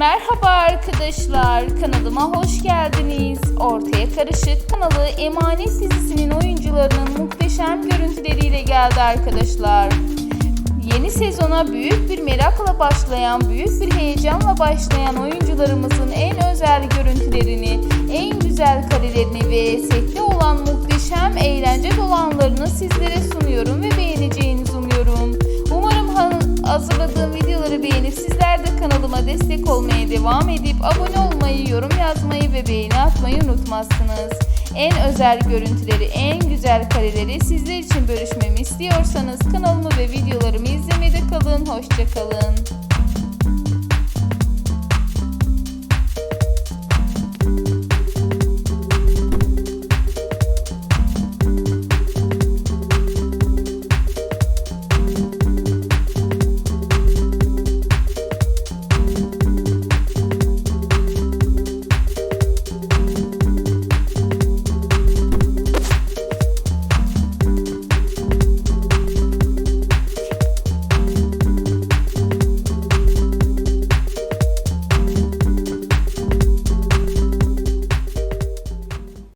Merhaba arkadaşlar, kanalıma hoş geldiniz. Ortaya Karışık kanalı Emanet dizisinin oyuncularının muhteşem görüntüleriyle geldi arkadaşlar. Yeni sezona büyük bir merakla başlayan, büyük bir heyecanla başlayan oyuncularımızın en özel görüntülerini, en güzel karelerini ve sette olan muhteşem eğlence dolu anlarını sizlere sunuyorum ve ha- hazırladığım videoları beğenip sizler de kanalıma destek olmaya devam edip abone olmayı, yorum yazmayı ve beğeni atmayı unutmazsınız. En özel görüntüleri, en güzel kareleri sizler için bölüşmemi istiyorsanız kanalımı ve videolarımı izlemede kalın. Hoşçakalın.